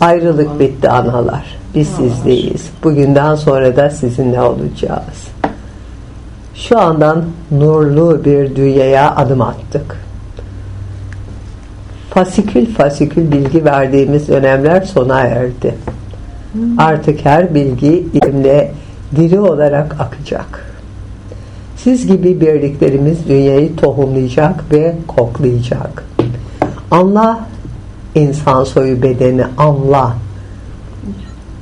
Ayrılık bitti analar. Biz sizdeyiz. Bugünden sonra da sizinle olacağız. Şu andan nurlu bir dünyaya adım attık. Fasikül fasikül bilgi verdiğimiz dönemler sona erdi. Artık her bilgi ilimle diri olarak akacak. Siz gibi birliklerimiz dünyayı tohumlayacak ve koklayacak. Anla insan soyu bedeni anla.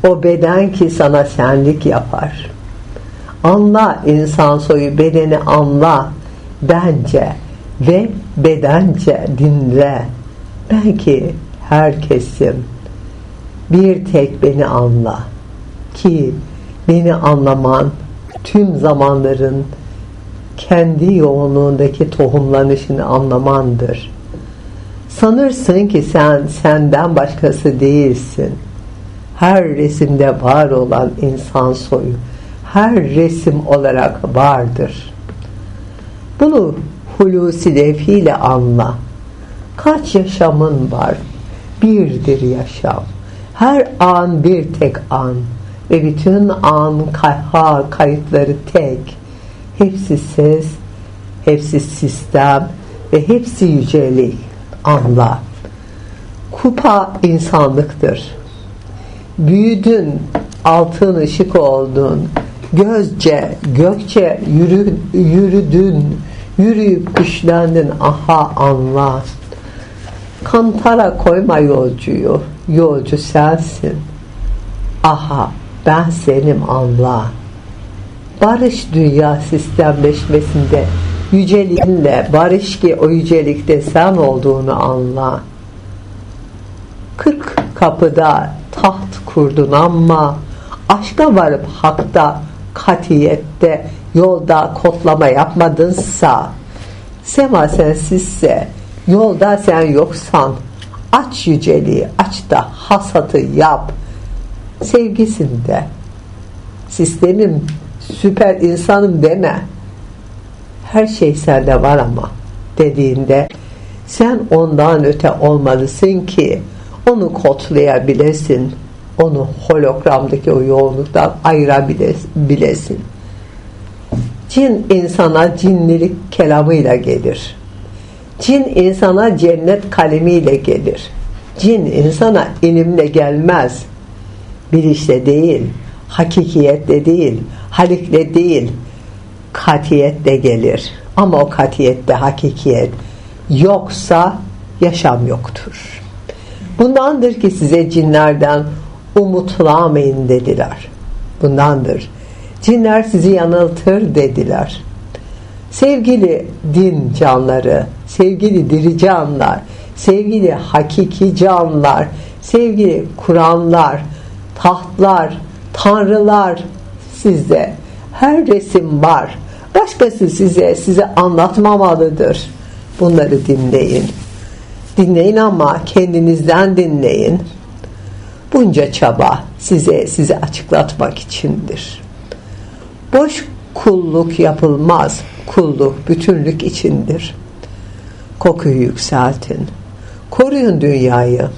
O beden ki sana senlik yapar. Anla insan soyu bedeni anla. Bence ve bedence dinle. Ben ki herkesim. Bir tek beni anla. Ki beni anlaman tüm zamanların kendi yoğunluğundaki tohumlanışını anlamandır. Sanırsın ki sen senden başkası değilsin. Her resimde var olan insan soyu her resim olarak vardır. Bunu hulusi devhiyle anla. Kaç yaşamın var? Birdir yaşam. Her an bir tek an ve bütün an kayha kayıtları tek. Hepsi ses, hepsi sistem ve hepsi yücelik. Anla. Kupa insanlıktır. Büyüdün, altın ışık oldun. Gözce, gökçe yürü, yürüdün. Yürüyüp güçlendin. Aha anla. Kantara koyma yolcuyu. Yolcu sensin. Aha ben senim Allah. Barış dünya sistemleşmesinde yüceliğinle barış ki o yücelikte sen olduğunu anla. Kırk kapıda taht kurdun ama aşka varıp hakta katiyette yolda kodlama yapmadınsa sema sensizse yolda sen yoksan aç yüceliği aç da hasatı yap. Sevgisinde sistemim süper insanım deme her şey sende var ama dediğinde sen ondan öte olmalısın ki onu kodlayabilesin onu hologramdaki o yoğunluktan ayırabilesin. Cin insana cinlilik kelamıyla gelir. Cin insana cennet kalemiyle gelir. Cin insana ilimle gelmez. Bilişle değil hakikiyetle değil halikle değil katiyetle gelir. Ama o katiyette hakikiyet yoksa yaşam yoktur. Bundandır ki size cinlerden umutlamayın dediler. Bundandır. Cinler sizi yanıltır dediler. Sevgili din canları sevgili diri canlar sevgili hakiki canlar sevgili Kur'anlar tahtlar tanrılar sizde her resim var başkası size size anlatmamalıdır. Bunları dinleyin. Dinleyin ama kendinizden dinleyin. Bunca çaba size size açıklatmak içindir. Boş kulluk yapılmaz. Kulluk bütünlük içindir. Kokuyu yükseltin. Koruyun dünyayı